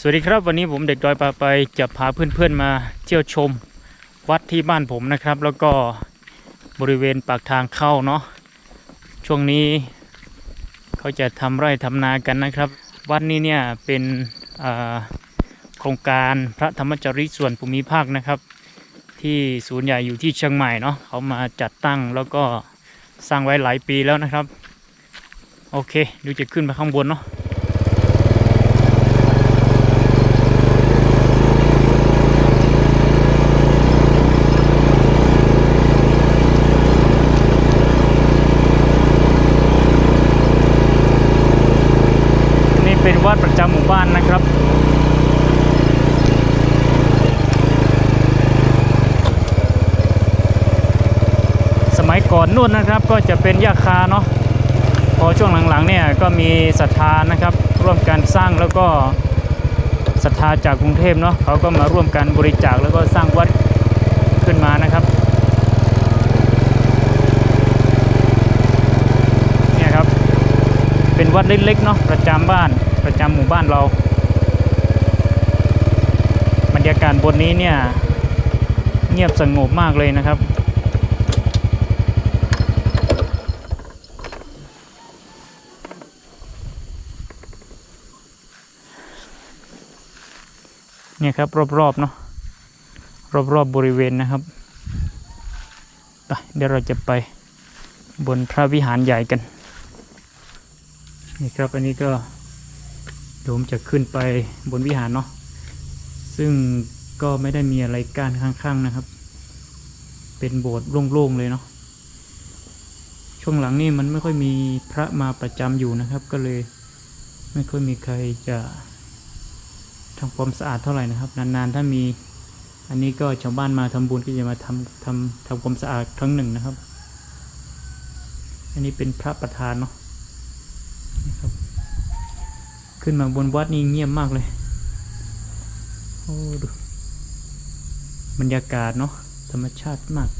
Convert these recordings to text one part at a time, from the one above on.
สวัสดีครับวันนี้ผมเด็กดอยปาไปจะพาเพื่อนๆมาเที่ยวชมวัดที่บ้านผมนะครับ แล้วก็บริเวณปากทางเข้าเนาะช่วงนี้เขาจะทำไร่ทำนากันนะครับ วัดนี้เนี่ยเป็นโครงการพระธรรมจริส่วนภูมิภาคนะครับ ที่ศูนย์ใหญ่อยู่ที่เชียงใหม่เนาะเขามาจัดตั้งแล้วก็สร้างไว้หลายปีแล้วนะครับ โอเคดูจะขึ้นไปข้างบนเนาะ นี่เป็นวัดประจำหมู่บ้านนะครับ สมัย ก่อนนู่นนะครับก็จะเป็นยาคาเนาะพอช่วงหลังๆเนี่ยก็มีศรัทธานะครับ ร่วมกันสร้างแล้วก็ศรัทธาจากกรุงเทพเนาะเขาก็มาร่วมกันบริจาคแล้วก็สร้างวัดขึ้นมานะครับเนี่ยครับเป็นวัดเล็กๆเนาะประจำบ้านประจำหมู่บ้านเรา บรรยากาศบนนี้เนี่ยเงียบสงบมากเลยนะครับ เนี่ยครับ รอบๆเนาะรอบๆบบริเวณนะครับไปเดี๋ยวเราจะไปบนพระวิหารใหญ่กัน นี่ครับอันนี้ก็เดี๋ยวผมจะขึ้นไปบนวิหารเนาะซึ่งก็ไม่ได้มีอะไรกั้นข้างๆนะครับ เป็นโบสถ์โล่งๆเลยเนาะช่วงหลังนี่มันไม่ค่อยมีพระมาประจำอยู่นะครับ ก็เลยไม่ค่อยมีใครจะ ทำความสะอาดเท่าไหร่นะครับ นานๆ ถ้ามี อันนี้ก็ชาวบ้านมาทำบุญก็จะมาทำทำทำความสะอาดครั้งหนึ่งนะครับ อันนี้เป็นพระประธานเนาะนะครับ ขึ้นมาบนวัดนี่เงียบมากเลยโอ้ดูบรรยากาศเนาะธรรมชาติมาก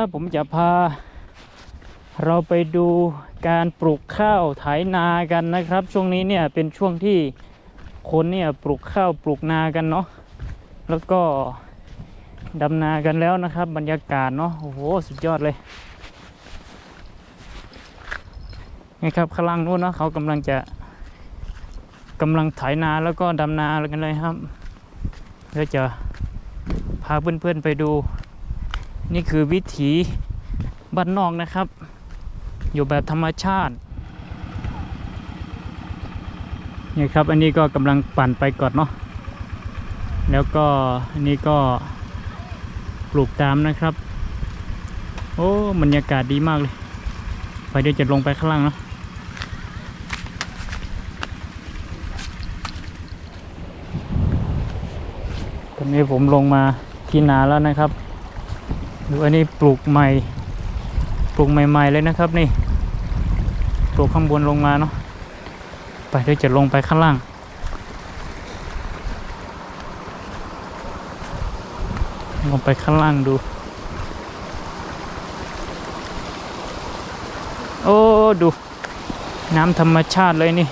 นะครับ ผมจะพา เราไปดูการปลูกข้าวไถนากันนะครับ ช่วงนี้เนี่ยเป็นช่วงที่คนเนี่ยปลูกข้าวปลูกนากันเนาะแล้วก็ดำนากันแล้วนะครับ บรรยากาศเนาะโอ้โหสุดยอดเลยนี่ครับข้างล่างนู้นเนาะเขากำลังจะกำลังไถนาแล้วก็ดำนากันเลยครับเดี๋ยวจะพาเพื่อนๆไปดู นี่คือวิถีบ้านนอกนะครับ อยู่แบบธรรมชาตินี่ครับอันนี้ก็กำลังปั่นไปก่อนเนาะแล้วก็อันนี้ก็ปลูกตามนะครับ โอ้บรรยากาศดีมากเลยไปเดี๋ยวจะลงไปข้างล่างเนาะตอนนี้ผมลงมาที่นาแล้วนะครับ ดูอันนี้ปลูกใหม่ ปลูกใหม่ๆเลยนะครับนี่ ปลูกข้างบนลงมาเนาะ ไปเดี๋ยวจะลงไปข้างล่าง ลงไปข้างล่างดู โอ้ดู น้ำธรรมชาติเลยนี่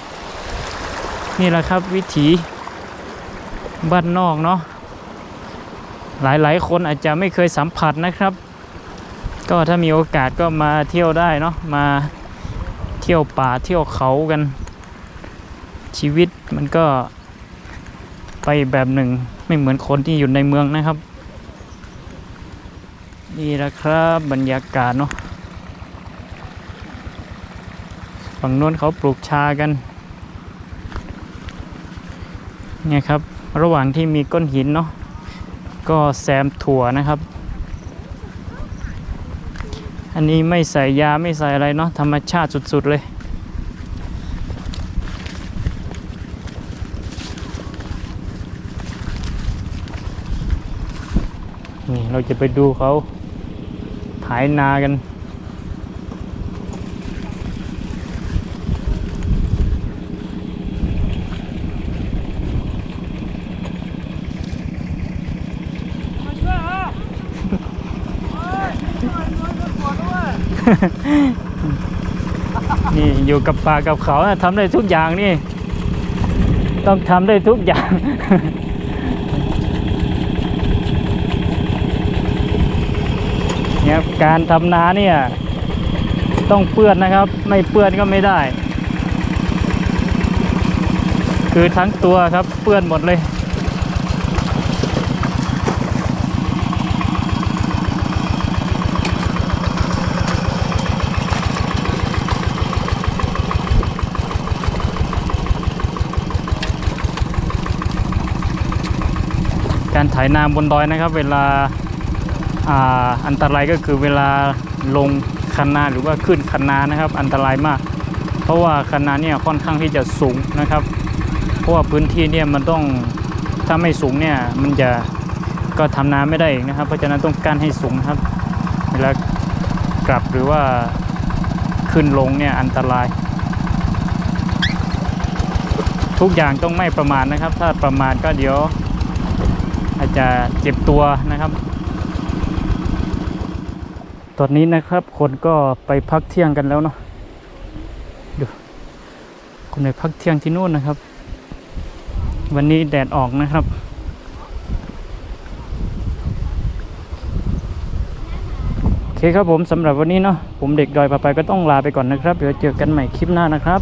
นี่แหละครับวิถีบ้านนอกเนาะ หลายๆ คนอาจจะไม่เคยสัมผัสนะครับ ก็ถ้ามีโอกาสก็มาเที่ยวได้เนาะมาเที่ยวป่าเที่ยวเขากัน ชีวิตมันก็ไปแบบหนึ่งไม่เหมือนคนที่อยู่ในเมืองนะครับ นี่แหละครับบรรยากาศเนาะฝั่งโน้นเขาปลูกชากันเนี่ยครับ ระหว่างที่มีก้อนหินเนาะ ก็แซมถั่วนะครับ อันนี้ไม่ใส่ยาไม่ใส่อะไรเนาะธรรมชาติสุดๆเลย นี่เราจะไปดูเขาไถนากัน นี่อยู่กับป่ากับเขานะทำได้ทุกอย่างนี่ ต้องทำได้ทุกอย่าง เนี่ยการทำนาเนี่ย ต้องเปื้อนนะครับ ไม่เปื้อนก็ไม่ได้ คือทั้งตัวครับเปื้อนหมดเลย การไถ่ายนาบนดอยนะครับ เวลาอ่าอันตรายก็คือเวลาลงคันนาหรือว่าขึ้นคันนานะครับ อันตรายมาก เพราะว่าคันนาเนี่ยค่อนข้างที่จะสูงนะครับ เพราะว่าพื้นที่เนี่ยมันต้องถ้าไม่สูงเนี่ยมันจะก็ทำนาไม่ได้อีกนะครับ เพราะฉะนั้นต้องกั้นให้สูงครับ เวลากลับหรือว่าขึ้นลงเนี่ยอันตราย ทุกอย่างต้องไม่ประมาทนะครับ ถ้าประมาทก็เดี๋ยว อาจจะเจ็บตัวนะครับ ตอนนี้นะครับคนก็ไปพักเที่ยงกันแล้วเนาะดูคนไปพักเที่ยงที่นู่นนะครับ วันนี้แดดออกนะครับโอเคครับผมสำหรับวันนี้เนาะผมเด็กดอยพาไปก็ต้องลาไปก่อนนะครับ เดี๋ยวเจอกันใหม่คลิปหน้านะครับ